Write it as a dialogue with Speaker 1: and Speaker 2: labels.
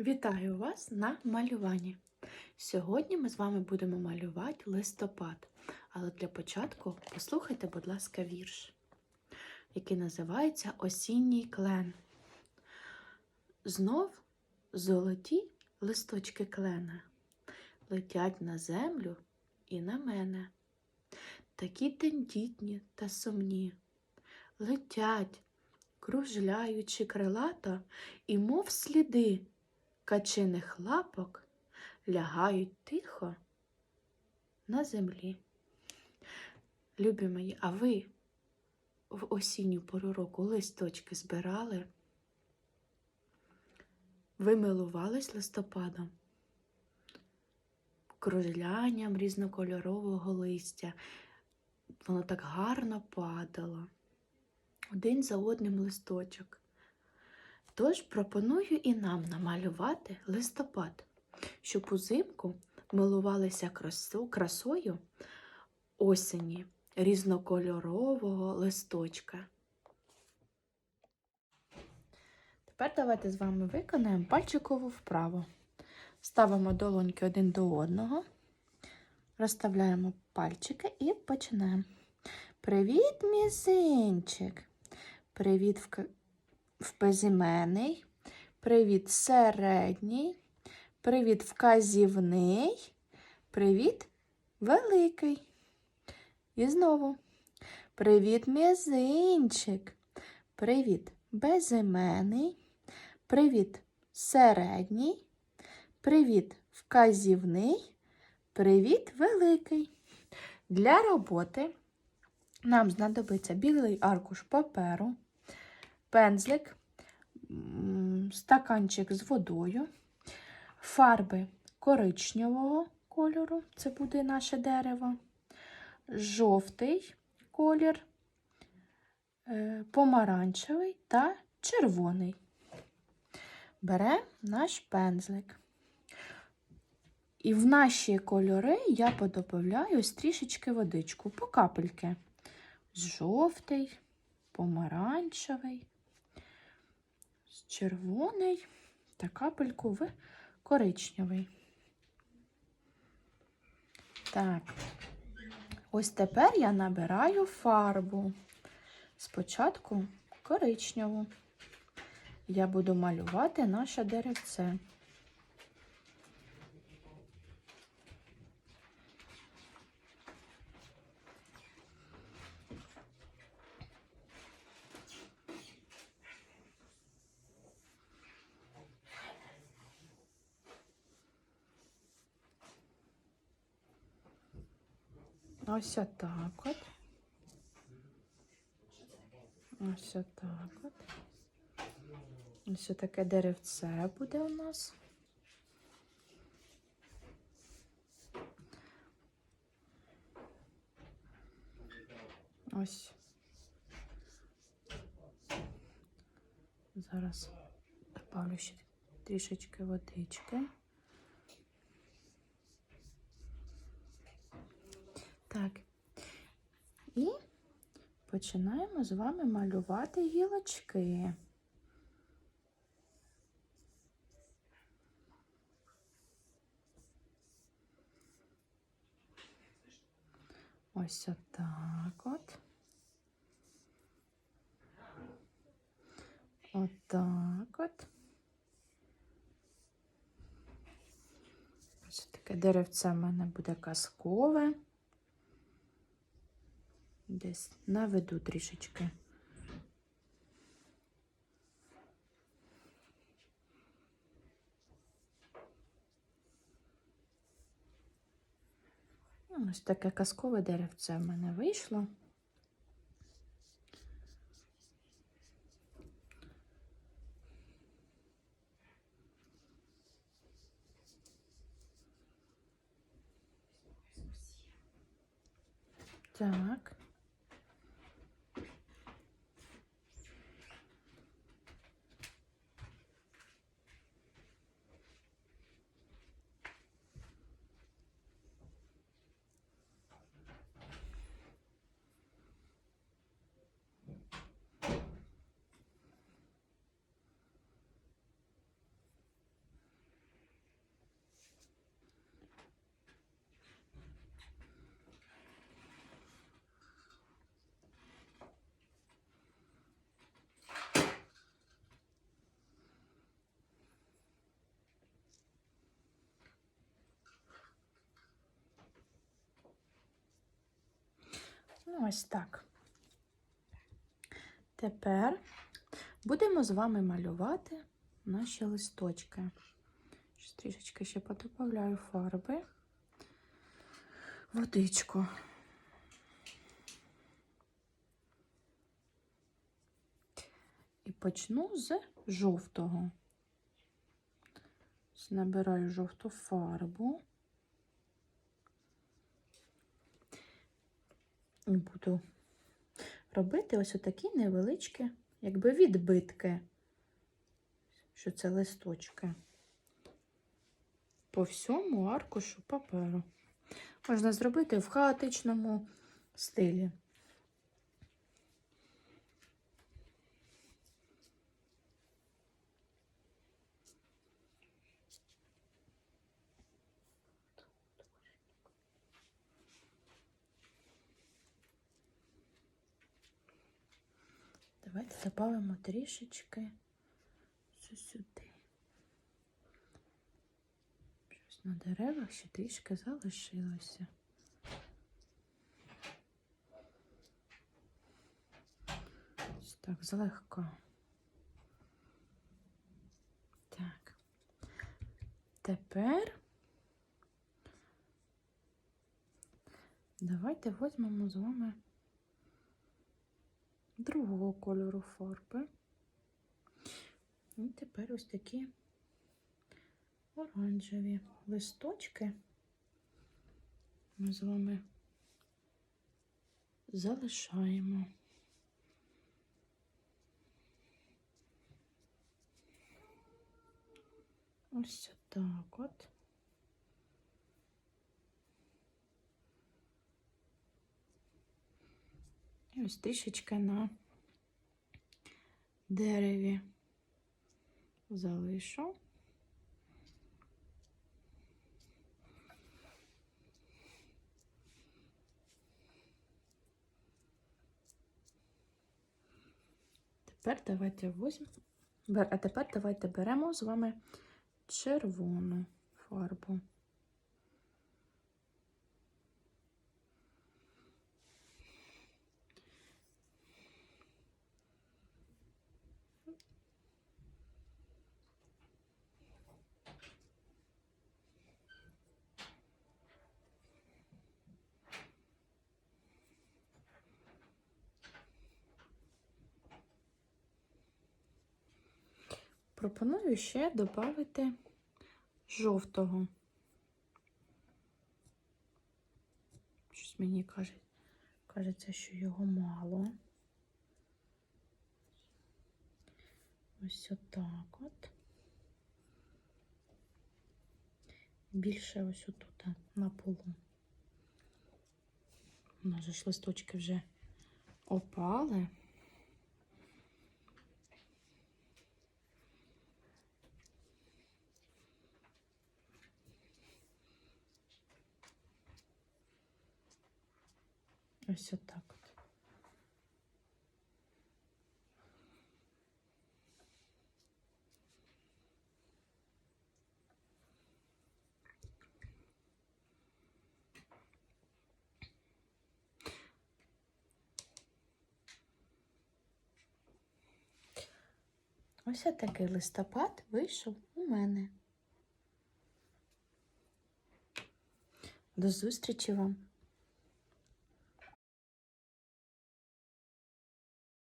Speaker 1: Вітаю вас на малюванні. Сьогодні ми з вами будемо малювати листопад. Але для початку послухайте, будь ласка, вірш, який називається Осінній клен. Знов золоті листочки клена летять на землю і на мене. Такі тендітні та сумні. Летять, кружляючи крилато, і мов сліди качиних лапок лягають тихо на землі. Любі мої, а ви в осінню пору року листочки збирали? Ви милувались листопадом, кружлянням різнокольорового листя. Воно так гарно падало. Один за одним листочок. Тож пропоную і нам намалювати листопад, щоб узимку милувалися красою осені різнокольорового листочка. Тепер давайте з вами виконаємо пальчикову вправу. Ставимо долоньки один до одного, розставляємо пальчики і починаємо. Привіт, мізинчик! Привіт, в впезіменний, привіт середній, привіт вказівний, привіт великий. І знову привіт мізинчик, привіт безіменний, привіт середній, привіт вказівний, привіт великий. Для роботи нам знадобиться білий аркуш паперу пензлик, стаканчик з водою, фарби коричневого кольору, це буде наше дерево, жовтий колір, е, помаранчевий та червоний. Беремо наш пензлик. І в наші кольори я подобавляю трішечки водичку, по капельки. Жовтий, помаранчевий, червоний та капельку в коричневий. Так, ось тепер я набираю фарбу. Спочатку коричневу. Я буду малювати наше деревце. Ось отак от. Ось отак от. Ось таке деревце буде у нас. Ось. Зараз добавлю ще трішечки водички. Так. І починаємо з вами малювати гілочки. Ось отак от. Отак от. Ось таке деревце в мене буде казкове десь наведу трішечки. Ось таке казкове деревце в мене вийшло. Так. Ну, ось так. Тепер будемо з вами малювати наші листочки. Щось Трішечки ще подобавляю фарби. Водичку. І почну з жовтого. Набираю жовту фарбу. Буду робити ось отакі невеличкі, якби відбитки, що це листочки по всьому аркушу паперу. Можна зробити в хаотичному стилі. Давайте додамо трішечки сюди. Щось на деревах ще трішки залишилося. Ось так, злегка. Так. Тепер давайте візьмемо з вами другого кольору фарби. І тепер ось такі оранжеві листочки ми з вами залишаємо. Ось так от. І ось трішечки на дереві залишу. Тепер давайте візьмемо. А тепер давайте беремо з вами червону фарбу. Пропоную ще додати жовтого. Щось мені каже, кажеться, що його мало. Ось отак от. Більше ось отут на полу. У нас ж листочки вже опали. Ось отак от. Ось такий листопад вийшов у мене. До зустрічі вам!